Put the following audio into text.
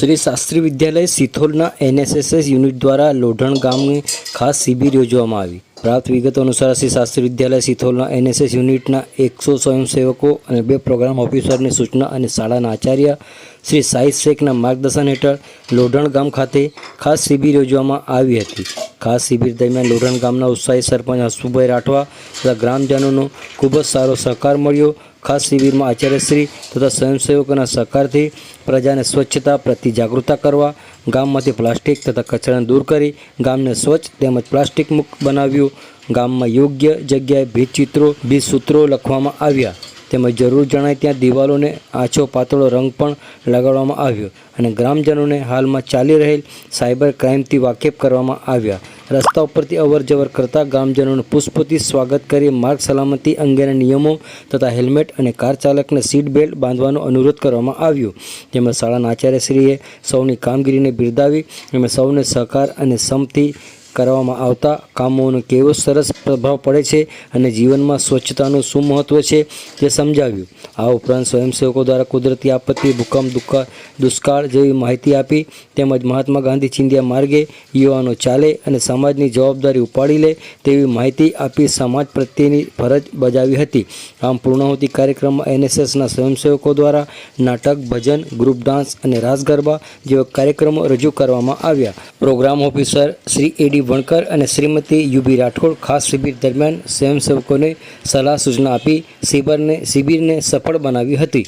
શ્રી શાસ્ત્રી વિદ્યાલય સિથોલના એનએસએસએસ યુનિટ દ્વારા લોઢણ ગામની ખાસ શિબિર યોજવામાં આવી. પ્રાપ્ત વિગતો અનુસાર શ્રી શાસ્ત્રી વિદ્યાલય સિથોલના એનએસએસ યુનિટના એકસો સ્વયંસેવકો અને બે પ્રોગ્રામ ઓફિસરની સૂચના અને શાળાના આચાર્ય શ્રી સાહિદ શેખના માર્ગદર્શન હેઠળ લોઢણ ગામ ખાતે ખાસ શિબિર યોજવામાં આવી હતી. ખાસ શિબિર દરમિયાન લોઢણ ગામના ઉત્સાહી સરપંચ હસુભાઈ રાઠવા તથા ગ્રામજનોનો ખૂબ જ સારો સહકાર મળ્યો. ખાસ શિબિરમાં આચાર્યશ્રી તથા સ્વયંસેવકોના સહકારથી પ્રજાને સ્વચ્છતા પ્રતિ જાગૃતતા કરવા, ગામમાંથી પ્લાસ્ટિક તથા કચરાને દૂર કરી, ગામને સ્વચ્છ તેમજ પ્લાસ્ટિક મુક્ત બનાવ્યું. ગામમાં યોગ્ય જગ્યાએ ભીતચિત્રો ભીતસૂત્રો લખવામાં આવ્યા. તેમજ જરૂર જણાય ત્યાં દિવાલોને આછો પાતળો રંગ પણ લગાડવામાં આવ્યો. અને ગ્રામજનોને હાલમાં ચાલી રહેલ સાયબર ક્રાઇમથી વાકેફ કરવામાં આવ્યા. રસ્તા ઉપરથી અવર જવર કરતા ગામજનોનું પુષ્પથી સ્વાગત કરી માર્ગ સલામતી અંગેના નિયમો તથા હેલ્મેટ અને કાર ચાલકને સીટ બેલ્ટ બાંધવાનો અનુરોધ કરવામાં આવ્યો. જેમાં શાળાના આચાર્યશ્રીએ સૌની કામગીરીને બિરદાવી અને સૌને સહકાર અને સમથી કરવામાં આવતા કામોનો કેવો સરસ પ્રભાવ પડે છે અને જીવનમાં સ્વચ્છતાનું શું મહત્ત્વ છે તે સમજાવ્યું. આ ઉપરાંત સ્વયંસેવકો દ્વારા કુદરતી આપત્તિ, ભૂકંપ દુકા દુષ્કાળ જેવી માહિતી આપી તેમજ મહાત્મા ગાંધી ચિંધ્યા માર્ગે યુવાનો ચાલે અને સમાજની જવાબદારી ઉપાડી લે તેવી માહિતી આપી સમાજ પ્રત્યેની ફરજ બજાવી હતી. આમ પૂર્ણાહુતિ કાર્યક્રમમાં એનએસએસના સ્વયંસેવકો દ્વારા નાટક, ભજન, ગ્રુપ ડાન્સ અને રાસ ગરબા જેવા કાર્યક્રમો રજૂ કરવામાં આવ્યા. Program officer Shri A D Vankar અને શ્રીમતી યુબી રાઠોડ ખાસ શિબિર દરમિયાન સ્વયંસેવકોને સલાહ સૂચના આપી, શિબિરને શિબિરને સફળ બનાવી હતી.